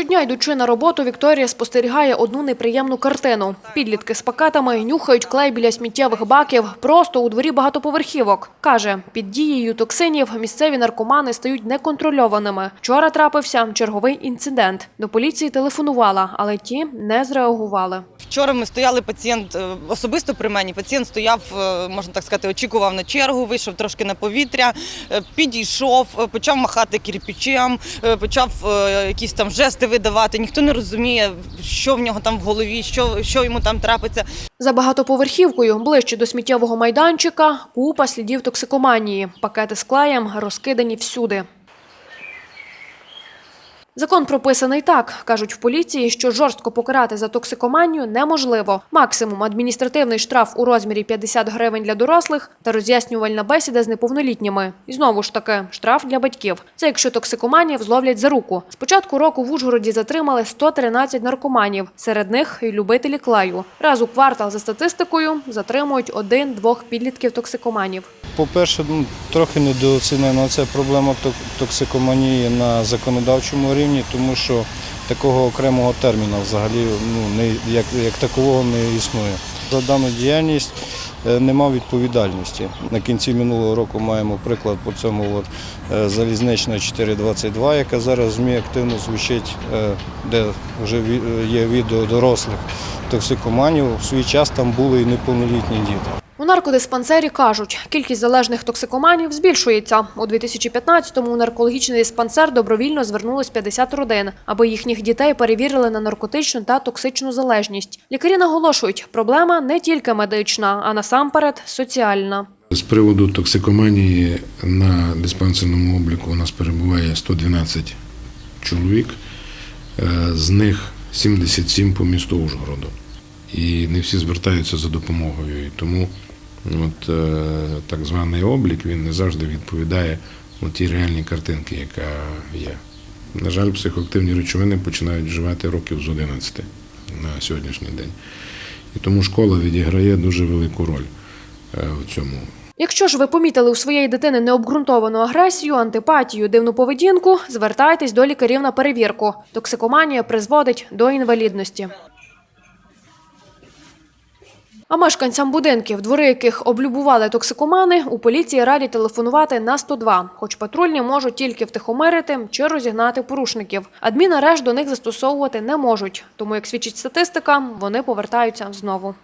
Щодня, йдучи на роботу, Вікторія спостерігає одну неприємну картину. Підлітки з пакетами нюхають клей біля сміттєвих баків просто у дворі багатоповерхівок. Каже, під дією токсинів місцеві наркомани стають неконтрольованими. Вчора трапився черговий інцидент. До поліції телефонувала, але ті не зреагували. Вчора ми стояли, пацієнт е, особисто при мені. Пацієнт стояв, е, можна так сказати, очікував на чергу, вийшов трошки на повітря, е, підійшов, почав махати кирпичем, почав якісь там жести видавати. Ніхто не розуміє, що в нього там в голові, що, що йому там трапиться. За багатоповерхівкою, ближче до сміттєвого майданчика, купа слідів токсикоманії. Пакети з клеєм розкидані всюди. Закон прописаний так, кажуть в поліції, що жорстко покарати за токсикоманію неможливо. Максимум адміністративний штраф у розмірі 50 гривень для дорослих та роз'яснювальна бесіда з неповнолітніми. І знову ж таки, штраф для батьків. Це якщо токсикоманів зловлять за руку. З початку року в Ужгороді затримали 113 наркоманів, серед них і любителі клею. Раз у квартал за статистикою затримують один-двох підлітків токсикоманів. По-перше, ну, трохи недооцінена ця проблема токсикоманії на законодавчому рівні, тому що такого окремого терміну взагалі ну, не, як, як такового не існує. За дану діяльність е, нема відповідальності. На кінці минулого року маємо приклад по цьому от, е, залізнична 422, яка зараз ЗМІ активно звучить, е, де вже є відео дорослих токсикоманів. В свій час там були і неповнолітні діти. Наркодиспансері кажуть, кількість залежних токсикоманів збільшується. У 2015-му у наркологічний диспансер добровільно звернулось 50 родин, аби їхніх дітей перевірили на наркотичну та токсичну залежність. Лікарі наголошують, проблема не тільки медична, а насамперед соціальна. З приводу токсикоманії на диспансерному обліку у нас перебуває 112 чоловік, е, з них 77 по місту Ужгороду. І не всі звертаються за допомогою. Тому от, е, так званий облік він не завжди відповідає тій реальній картинці, яка є. На жаль, психоактивні речовини починають вживати років з 11 на сьогоднішній день. І тому школа відіграє дуже велику роль е, в цьому. Якщо ж ви помітили у своєї дитини необґрунтовану агресію, антипатію, дивну поведінку, звертайтесь до лікарів на перевірку. Токсикоманія призводить до інвалідності. А мешканцям будинків, двори яких облюбували токсикомани, у поліції раді телефонувати на 102, хоч патрульні можуть тільки втихомирити чи розігнати порушників. Адмінарешт до них застосовувати не можуть, тому, як свідчить статистика, вони повертаються знову.